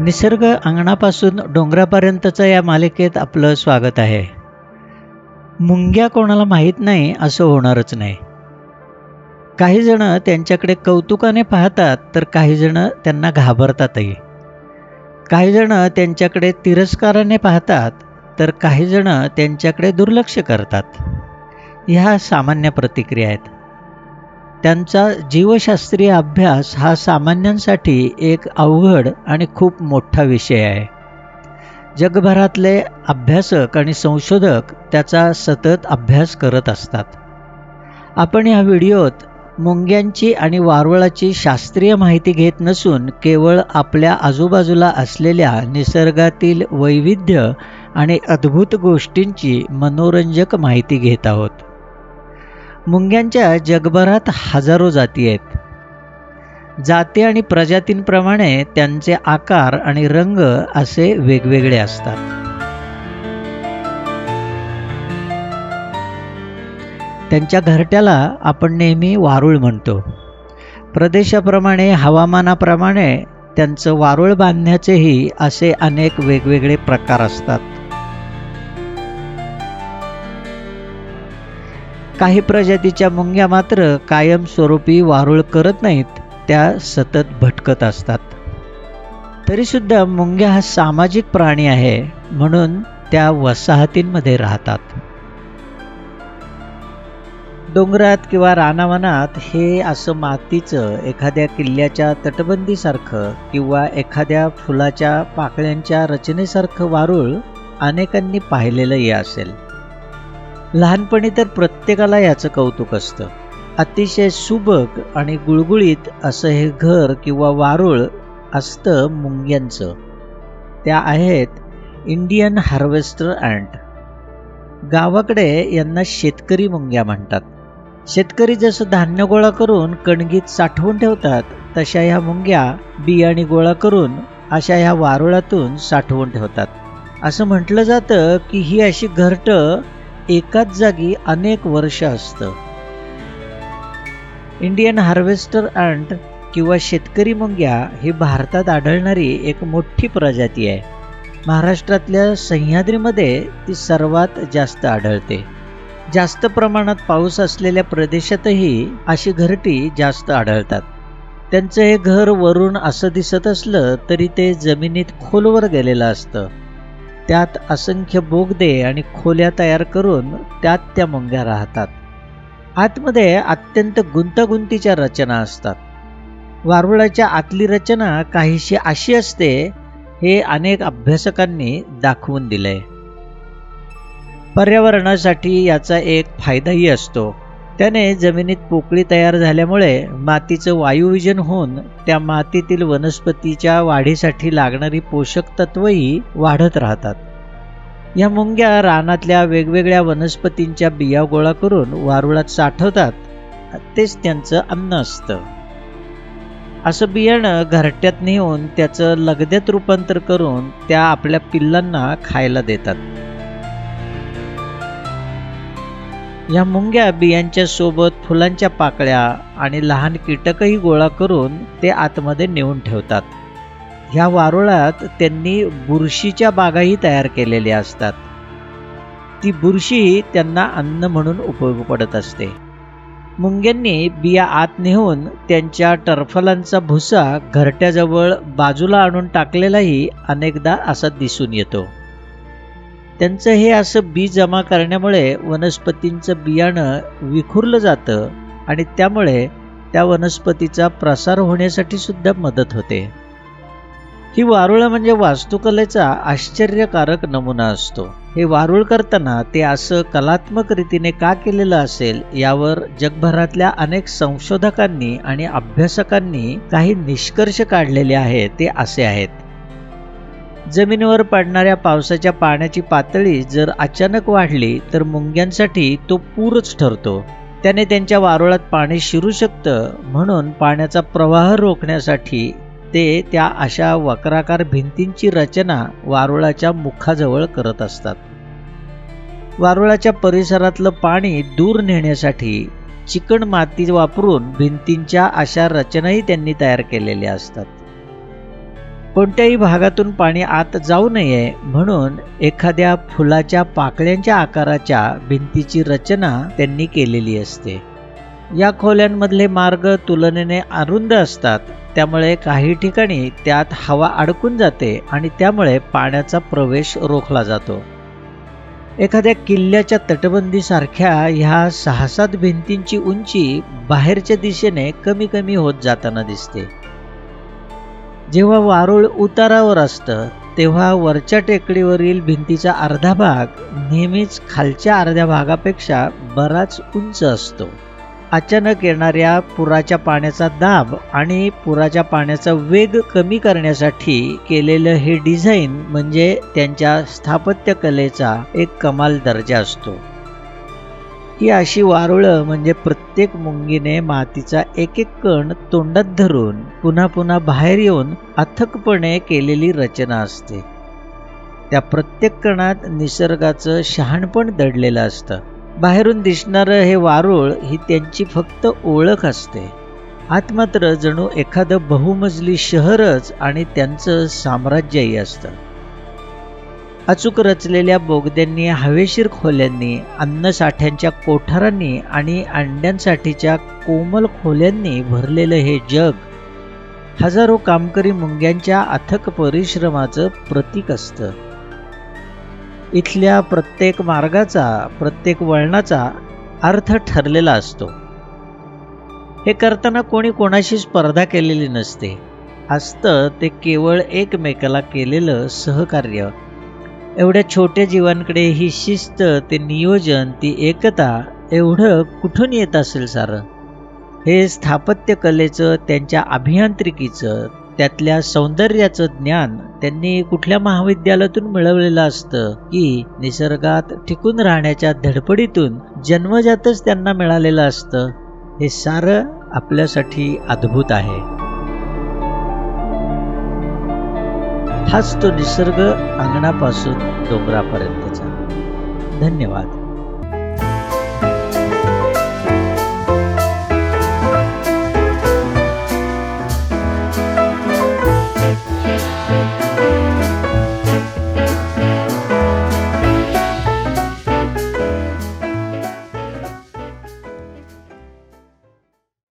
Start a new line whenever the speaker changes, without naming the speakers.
निसर्ग अंगणापासून डोंगरापर्यंतचं या मालिकेत आपलं स्वागत आहे. मुंग्या कोणाला माहीत नाही असं होणारच नाही. काहीजणं त्यांच्याकडे कौतुकाने पाहतात तर काहीजणं त्यांना घाबरतातही. काहीजणं त्यांच्याकडे तिरस्काराने पाहतात तर काहीजणं त्यांच्याकडे दुर्लक्ष करतात. ह्या सामान्य प्रतिक्रिया आहेत. त्यांचा जीवशास्त्रीय अभ्यास हा सामान्यांसाठी एक अवघड आणि खूप मोठा विषय आहे. जगभरातले अभ्यासक आणि संशोधक त्याचा सतत अभ्यास करत असतात. आपण या व्हिडिओत मुंग्यांची आणि वारुळाची शास्त्रीय माहिती घेत नसून केवळ आपल्या आजूबाजूला असलेल्या निसर्गातील वैविध्य आणि अद्भुत गोष्टींची मनोरंजक माहिती घेत आहोत. मुंग्यांच्या जगभरात हजारो जाती आहेत. जाती आणि प्रजातींप्रमाणे त्यांचे आकार आणि रंग असे वेगवेगळे असतात. त्यांच्या घरट्याला आपण नेहमी वारुळ म्हणतो. प्रदेशाप्रमाणे हवामानाप्रमाणे त्यांचं वारुळ बांधण्याचेही असे अनेक वेगवेगळे प्रकार असतात. काही प्रजातीच्या मुंग्या मात्र कायमस्वरूपी वारुळ करत नाहीत त्या सतत भटकत असतात. तरीसुद्धा मुंग्या हा सामाजिक प्राणी आहे म्हणून त्या वसाहतींमध्ये राहतात. डोंगरात किंवा रानावनात हे असं मातीचं एखाद्या किल्ल्याच्या तटबंदीसारखं किंवा एखाद्या फुलाच्या पाकळ्यांच्या रचनेसारखं वारुळ अनेकांनी पाहिलेलंही असेल. लहानपणी तर प्रत्येकाला याचं कौतुक असतं. अतिशय सुबक आणि गुळगुळीत असं हे घर किंवा वारुळ असतं मुंग्यांचं. त्या आहेत इंडियन हार्वेस्टर अँट गावाकडे यांना शेतकरी मुंग्या म्हणतात. शेतकरी जसं धान्य गोळा करून कणगीत साठवून ठेवतात तशा ह्या मुंग्या बियाणी गोळा करून अशा ह्या वारुळातून साठवून ठेवतात. असं म्हटलं जातं की ही अशी घरटं एकाच जागी अनेक वर्ष असतं. इंडियन हार्वेस्टर अँट किंवा शेतकरी मुंग्या ही भारतात आढळणारी एक मोठी प्रजाती आहे. महाराष्ट्रातल्या सह्याद्रीमध्ये ती सर्वात जास्त आढळते. जास्त प्रमाणात पाऊस असलेल्या प्रदेशातही अशी घरटी जास्त आढळतात. त्यांचं हे घर वरून असं दिसत असलं तरी ते जमिनीत खोलवर गेलेलं असतं. त्यात असंख्य बोगदे आणि खोल्या तयार करून त्यात त्या मुंग्या राहतात. आतमध्ये अत्यंत गुंतागुंतीच्या रचना असतात. वारुळाच्या आतली रचना काहीशी अशी असते हे अनेक अभ्यासकांनी दाखवून दिलंय. पर्यावरणासाठी याचा एक फायदाही असतो. त्याने जमिनीत पोकळी तयार झाल्यामुळे मातीचं वायुविजन होऊन त्या मातीतील वनस्पतीच्या वाढीसाठी लागणारी पोषक तत्वही वाढत राहतात. या मुंग्या रानातल्या वेगवेगळ्या वनस्पतींच्या बिया गोळा करून वारुळात साठवतात. तेच त्यांचं अन्न असतं. असं बियाणं घरट्यात नेऊन त्याचं लगद्यात रूपांतर करून त्या आपल्या पिल्लांना खायला देतात. या मुंग्या बियांच्यासोबत फुलांच्या पाकळ्या आणि लहान कीटकही गोळा करून ते आतमध्ये नेऊन ठेवतात. ह्या वारुळात त्यांनी बुरशीच्या बागाही तयार केलेल्या असतात. ती बुरशी त्यांना अन्न म्हणून उपयोग पडत असते. मुंग्यांनी बिया आत नेऊन त्यांच्या टरफलांचा भुसा घरट्याजवळ बाजूला आणून टाकलेलाही अनेकदा असा दिसून येतो. त्यांचं हे असं बी जमा करण्यामुळे वनस्पतींचं बियाणं विखुरलं जातं आणि त्यामुळे त्या वनस्पतीचा प्रसार होण्यासाठी सुद्धा मदत होते. ही वारुळं म्हणजे वास्तुकलेचा आश्चर्यकारक नमुना असतो. हे वारुळ करताना ते असं कलात्मक रीतीने का केलेलं असेल यावर जगभरातल्या अनेक संशोधकांनी आणि अभ्यासकांनी काही निष्कर्ष काढलेले आहेत ते असे आहेत. जमिनीवर पडणाऱ्या पावसाच्या पाण्याची पातळी जर अचानक वाढली तर मुंग्यांसाठी तो पूरच ठरतो. त्याने त्यांच्या वारुळात पाणी शिरू शकतं म्हणून पाण्याचा प्रवाह रोखण्यासाठी ते त्या अशा वक्राकार भिंतींची रचना वारुळाच्या मुखाजवळ करत असतात. वारुळाच्या परिसरातलं पाणी दूर नेण्यासाठी चिकण माती वापरून भिंतींच्या अशा रचनाही त्यांनी तयार केलेल्या असतात. कोणत्याही भागातून पाणी आत जाऊ नये म्हणून एखाद्या फुलाच्या पाकळ्यांच्या आकाराच्या भिंतीची रचना त्यांनी केलेली असते. या खोल्यांमधले मार्ग तुलनेने अरुंद असतात त्यामुळे काही ठिकाणी त्यात हवा अडकून जाते आणि त्यामुळे पाण्याचा प्रवेश रोखला जातो. एखाद्या किल्ल्याच्या तटबंदीसारख्या ह्या सहा सात भिंतींची उंची बाहेरच्या दिशेने कमी कमी होत जाताना दिसते. जेव्हा वारुळ उतारावर असतं तेव्हा वरच्या टेकडीवरील भिंतीचा अर्धा भाग नेहमीच खालच्या अर्ध्या भागापेक्षा बराच उंच असतो. अचानक येणाऱ्या पुराच्या पाण्याचा दाब आणि पुराच्या पाण्याचा वेग कमी करण्यासाठी केलेलं हे डिझाईन म्हणजे त्यांच्या स्थापत्यकलेचा एक कमाल दर्जा असतो. ही अशी वारुळं म्हणजे प्रत्येक मुंगीने मातीचा एक एक कण तोंडात धरून पुन्हा पुन्हा बाहेर येऊन अथकपणे केलेली रचना असते. त्या प्रत्येक कणात निसर्गाचं शहाणपण दडलेलं असतं. बाहेरून दिसणारं हे वारुळ ही त्यांची फक्त ओळख असते. आत मात्र जणू एखादं बहुमजली शहरच आणि त्यांचं साम्राज्यही असतं. अचूक रचलेल्या बोगद्यांनी हवेशीर खोल्यांनी अन्नसाठ्यांच्या कोठारांनी आणि अंड्यांसाठीच्या कोमल खोल्यांनी भरलेलं हे जग हजारो कामकरी मुंग्यांच्या अथक परिश्रमाचं प्रतीक असतं. इथल्या प्रत्येक मार्गाचा प्रत्येक वळणाचा अर्थ ठरलेला असतो. हे करताना कोणी कोणाशी स्पर्धा केलेली नसते. असतं ते केवळ एकमेकाला केलेलं सहकार्य. एवढ्या छोट्या जीवांकडे ही शिस्त ते नियोजन ती एकता एवढं कुठून येत असेल सारं? हे स्थापत्य कलेचं त्यांच्या अभियांत्रिकीचं त्यातल्या सौंदर्याचं ज्ञान त्यांनी कुठल्या महाविद्यालयातून मिळवलेलं असतं की निसर्गात टिकून राहण्याच्या धडपडीतून जन्मजातच त्यांना मिळालेलं असतं हे सारं आपल्यासाठी अद्भुत आहे. हाच तो निसर्ग अंगणापासून डोंगरापर्यंतचा. धन्यवाद.